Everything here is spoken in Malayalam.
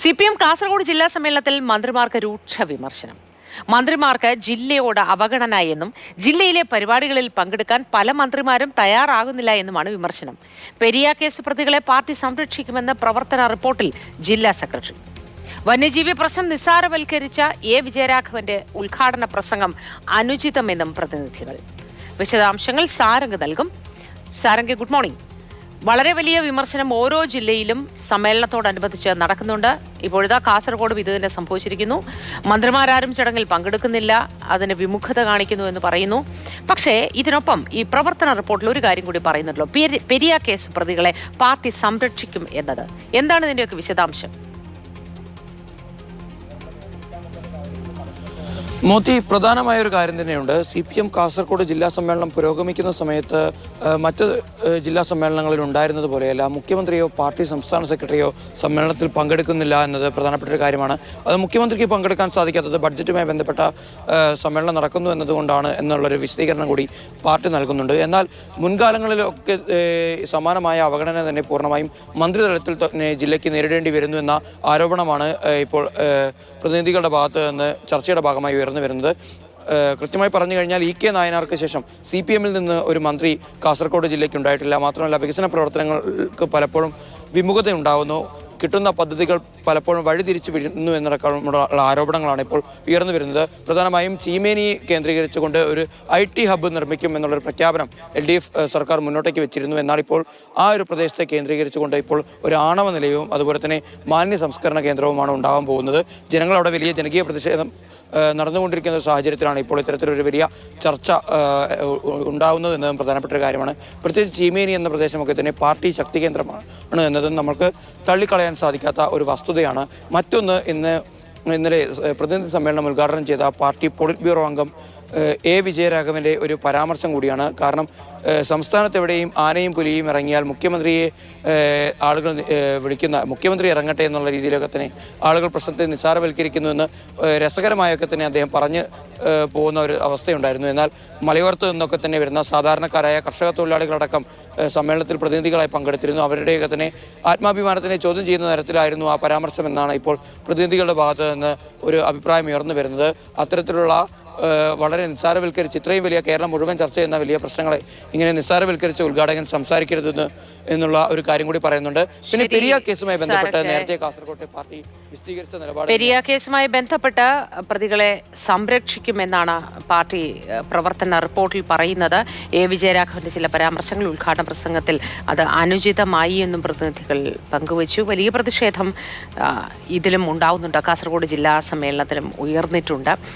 സി പി എം കാസർഗോഡ് ജില്ലാ സമ്മേളനത്തിൽ മന്ത്രിമാർക്ക് രൂക്ഷ വിമർശനം. മന്ത്രിമാർക്ക് ജില്ലയോട് അവഗണന എന്നും ജില്ലയിലെ പരിപാടികളിൽ പങ്കെടുക്കാൻ പല മന്ത്രിമാരും തയ്യാറാകുന്നില്ല എന്നുമാണ് വിമർശനം. പെരിയ കേസ് പ്രതികളെ പാർട്ടി സംരക്ഷിക്കുമെന്ന പ്രവർത്തന റിപ്പോർട്ടിൽ ജില്ലാ സെക്രട്ടറി. വന്യജീവി പ്രശ്നം നിസ്സാരവൽക്കരിച്ച എ വിജയരാഘവന്റെ ഉദ്ഘാടന പ്രസംഗം അനുചിതമെന്നും പ്രതിനിധികൾ. വിശദാംശങ്ങൾ സാരംഗ് നൽകും. Sarang good morning. വളരെ വലിയ വിമർശനം ഓരോ ജില്ലയിലും സമ്മേളനത്തോടനുബന്ധിച്ച് നടക്കുന്നുണ്ട്. ഇപ്പോഴിതാ കാസർഗോഡും ഇത് തന്നെ സംഭവിച്ചിരിക്കുന്നു. മന്ത്രിമാരാരും ചടങ്ങിൽ പങ്കെടുക്കുന്നില്ല. അതിന് വിമുഖത കാണിക്കുന്നു എന്ന് പറയുന്നു. പക്ഷേ ഇതിനൊപ്പം ഈ പ്രവർത്തന റിപ്പോർട്ടിൽ ഒരു കാര്യം കൂടി പറയുന്നുണ്ടല്ലോ. പെരി- പെരിയ കേസ് പ്രതികളെ പാർട്ടി സംരക്ഷിക്കും എന്നത്. എന്താണ് ഇതിന്റെയൊക്കെ വിശദാംശം? മോത്തി പ്രധാനമായ ഒരു കാര്യം തന്നെയുണ്ട്. സി പി എം കാസർഗോഡ് ജില്ലാ സമ്മേളനം പുരോഗമിക്കുന്ന സമയത്ത് മറ്റ് ജില്ലാ സമ്മേളനങ്ങളിൽ ഉണ്ടായിരുന്നത് പോലെയല്ല മുഖ്യമന്ത്രിയോ പാർട്ടി സംസ്ഥാന സെക്രട്ടറിയോ സമ്മേളനത്തിൽ പങ്കെടുക്കുന്നില്ല എന്നത് പ്രധാനപ്പെട്ട ഒരു കാര്യമാണ്. അത് മുഖ്യമന്ത്രിക്ക് പങ്കെടുക്കാൻ സാധിക്കാത്തത് ബഡ്ജറ്റുമായി ബന്ധപ്പെട്ട സമ്മേളനം നടക്കുന്നു എന്നതുകൊണ്ടാണ് എന്നുള്ളൊരു വിശദീകരണം കൂടി പാർട്ടി നൽകുന്നുണ്ട്. എന്നാൽ മുൻകാലങ്ങളിലൊക്കെ സമാനമായ അവഗണന തന്നെ പൂർണമായും മന്ത്രിതലത്തിൽ തന്നെ ജില്ലയ്ക്ക് നേരിടേണ്ടി വരുന്നു എന്ന ആരോപണമാണ് ഇപ്പോൾ പ്രതിനിധികളുടെ ഭാഗത്ത് നിന്ന് ചർച്ചയുടെ ഭാഗമായി ഉയർന്നു വരുന്നത്. കൃത്യമായി പറഞ്ഞു കഴിഞ്ഞാൽ ഇ കെ നായനാർക്ക് ശേഷം സി പി എമ്മിൽ നിന്ന് ഒരു മന്ത്രി കാസർഗോഡ് ജില്ലയ്ക്ക് ഉണ്ടായിട്ടില്ല. മാത്രമല്ല വികസന പ്രവർത്തനങ്ങൾക്ക് പലപ്പോഴും വിമുഖത ഉണ്ടാകുന്നു കിട്ടുന്ന പദ്ധതികൾ പലപ്പോഴും വഴിതിരിച്ചു വിടുന്നു എന്നടക്കമുള്ള ആരോപണങ്ങളാണ് ഇപ്പോൾ ഉയർന്നു വരുന്നത്. പ്രധാനമായും ചീമേനി കേന്ദ്രീകരിച്ചുകൊണ്ട് ഒരു ഐ ടി ഹബ്ബ് നിർമ്മിക്കും എന്നുള്ളൊരു പ്രഖ്യാപനം എൽ ഡി എഫ് സർക്കാർ മുന്നോട്ടേക്ക് വെച്ചിരുന്നു എന്നാൽ ഇപ്പോൾ ആ ഒരു പ്രദേശത്തെ കേന്ദ്രീകരിച്ചുകൊണ്ട് ഇപ്പോൾ ഒരു ആണവ നിലയവും അതുപോലെ തന്നെ മാലിന്യ സംസ്കരണ കേന്ദ്രവുമാണ് ഉണ്ടാകാൻ പോകുന്നത്. ജനങ്ങൾ അവിടെ വലിയ ജനകീയ പ്രതിഷേധം നടന്നുകൊണ്ടിരിക്കുന്ന സാഹചര്യത്തിലാണ് ഇപ്പോൾ ഇത്തരത്തിലൊരു വലിയ ചർച്ച ഉണ്ടാവുന്നത് എന്നതും പ്രധാനപ്പെട്ട ഒരു കാര്യമാണ്. പ്രത്യേകിച്ച് ചീമേനി എന്ന പ്രദേശമൊക്കെ തന്നെ പാർട്ടി ശക്തി കേന്ദ്രമാണ് എന്നതും നമുക്ക് തള്ളിക്കളയാൻ സാധിക്കാത്ത ഒരു വസ്തുതയാണ്. മറ്റൊന്ന് ഇന്ന് ഇന്നലെ പ്രതിനിധി സമ്മേളനം ഉദ്ഘാടനം ചെയ്ത പാർട്ടി പോളിറ്റ് ബ്യൂറോ അംഗം എ വിജയരാഘവന്റെ ഒരു പരാമർശം കൂടിയാണ്. കാരണം സംസ്ഥാനത്തെവിടെയും ആനയും പുലിയും ഇറങ്ങിയാൽ മുഖ്യമന്ത്രിയെ ആളുകൾ വിളിക്കുന്ന മുഖ്യമന്ത്രി ഇറങ്ങട്ടെ എന്നുള്ള രീതിയിലൊക്കെ തന്നെ ആളുകൾ പ്രശ്നത്തെ നിസ്സാരവൽക്കരിക്കുന്നുവെന്ന് രസകരമായൊക്കെ തന്നെ അദ്ദേഹം പറഞ്ഞ് പോകുന്ന ഒരു അവസ്ഥയുണ്ടായിരുന്നു. എന്നാൽ മലയോരത്ത് നിന്നൊക്കെ തന്നെ വരുന്ന സാധാരണക്കാരായ കർഷക തൊഴിലാളികളടക്കം സമ്മേളനത്തിൽ പ്രതിനിധികളായി പങ്കെടുത്തിരുന്നു. അവരുടെയൊക്കെ തന്നെ ആത്മാഭിമാനത്തിനെ ചോദ്യം ചെയ്യുന്ന തരത്തിലായിരുന്നു ആ പരാമർശം എന്നാണ് ഇപ്പോൾ പ്രതിനിധികളുടെ ഭാഗത്ത് നിന്ന് ഒരു അഭിപ്രായം ഉയർന്നു വരുന്നത്. അത്തരത്തിലുള്ള വളരെ നിസ്സാരവൽക്കരിച്ച് ഇത്രയും വലിയ കേരളം മുഴുവൻ ചർച്ച ചെയ്യുന്ന വലിയ പ്രശ്നങ്ങളെ ഇങ്ങനെ നിസ്സാരവൽക്കരിച്ച് ഉദ്ഘാടകൻ സംസാരിക്കരുതെന്ന് എന്നുള്ള ഒരു കാര്യം കൂടി പറയുന്നുണ്ട്. പിന്നെ പെരിയ കേസുമായി ബന്ധപ്പെട്ട്. നേരത്തെ കാസർകോട്ടെ പാർട്ടി വിശദീകരിച്ച നിലപാട് പെരിയ കേസുമായി ബന്ധപ്പെട്ട് പ്രതികളെ സംരക്ഷിക്കുമെന്നാണ് പാർട്ടി പ്രവർത്തന റിപ്പോർട്ടിൽ പറയുന്നത്. എ. വിജയരാഘവന്റെ ചില പരാമർശങ്ങൾ ഉദ്ഘാടന പ്രസംഗത്തിൽ അത് അനുചിതമായി എന്നും പ്രതിനിധികൾ പങ്കുവച്ചു. വലിയ പ്രതിഷേധം ഇതിലും ഉണ്ടാവുന്നുണ്ട്. കാസർഗോഡ് ജില്ലാ സമ്മേളനത്തിലും ഉയർന്നിട്ടുണ്ട്.